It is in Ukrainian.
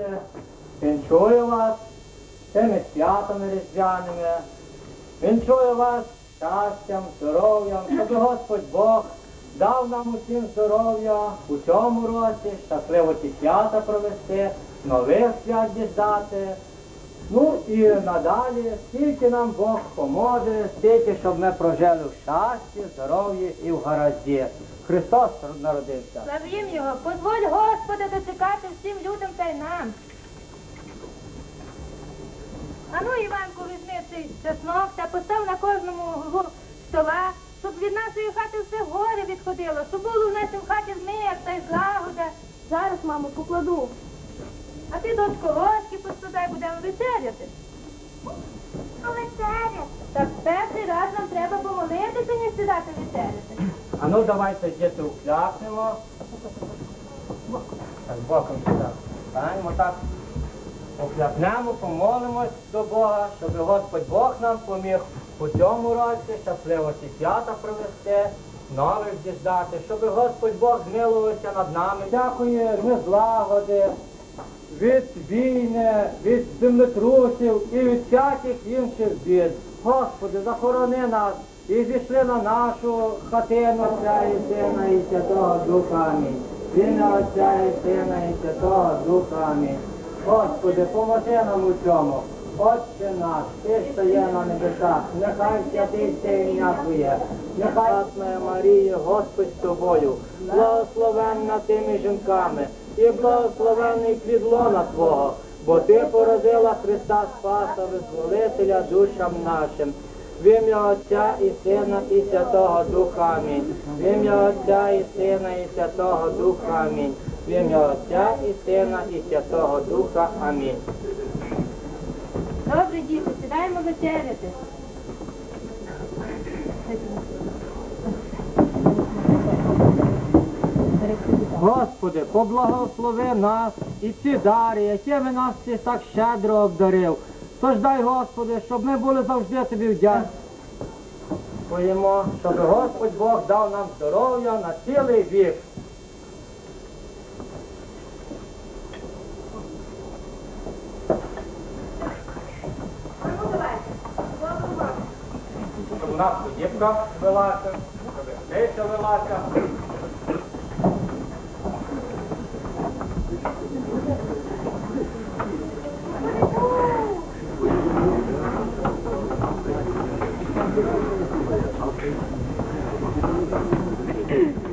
Боже, вінчую вас цими святами різдвяними. Вінчую вас щастям, здоров'ям, щоб Господь Бог дав нам усім здоров'я у цьому році, щасливо ці свята провести, нових свят діждати. Ну і надалі, скільки нам Бог поможе, стільки, щоб ми прожили в щасті, здоров'ї і в гаразді. Христос народився. Славім його, позволь Господи дочекати всім людям та й нам. Ану, Іванку, візьми цей чеснок та постав на кожному углу стола, щоб від нашої хати все горе відходило, щоб було в в хаті мир та й злагода. Зараз, мамо, покладу. А ти, дочко, ложки поскладай, будемо вечеряти. Вечеря. Так перший раз нам треба помолитися, ніж сідати вечеряти. А ну давайте діти укляпнемо. Так, боком сюди. Станемо так. Укляпнемо, помолимось до Бога, щоб Господь Бог нам поміг у цьому році щасливо ці свята провести, нових діждати, щоб Господь Бог змилувався над нами. Дякує незлагоди, від війни, від землетрусів і від всяких інших бід. Господи, захорони нас і зійшли на нашу хатину Отця і Сина і Святого Духа. Амінь. В Отця і Сина і Святого Духа. Амінь. Господи, поможи нам у цьому. Отче наш, ти що є на небесах, нехай святиться ім'я Твоє, нехай Марія, Господь з тобою, благословенна тими жінками, і благословенний плід лона Твого, бо Ти породила Христа Спаса, визволителя душам нашим. В ім'я Отця і Сина і Святого Духа Амінь. В ім'я Отця і Сина і Святого Духа Амінь. В ім'я Отця і Сина і Святого Духа Амінь. Добре, діти, сідаємо вечеряти. Господи, поблагослови нас і ці дари, якими нас ти так щедро обдарив. Тож дай, Господи, щоб ми були завжди тобі вдячні. Поїмо, щоб Господь Бог дав нам здоров'я на цілий вік. Щоб у нас подібка велася, щоб велася, Thank you.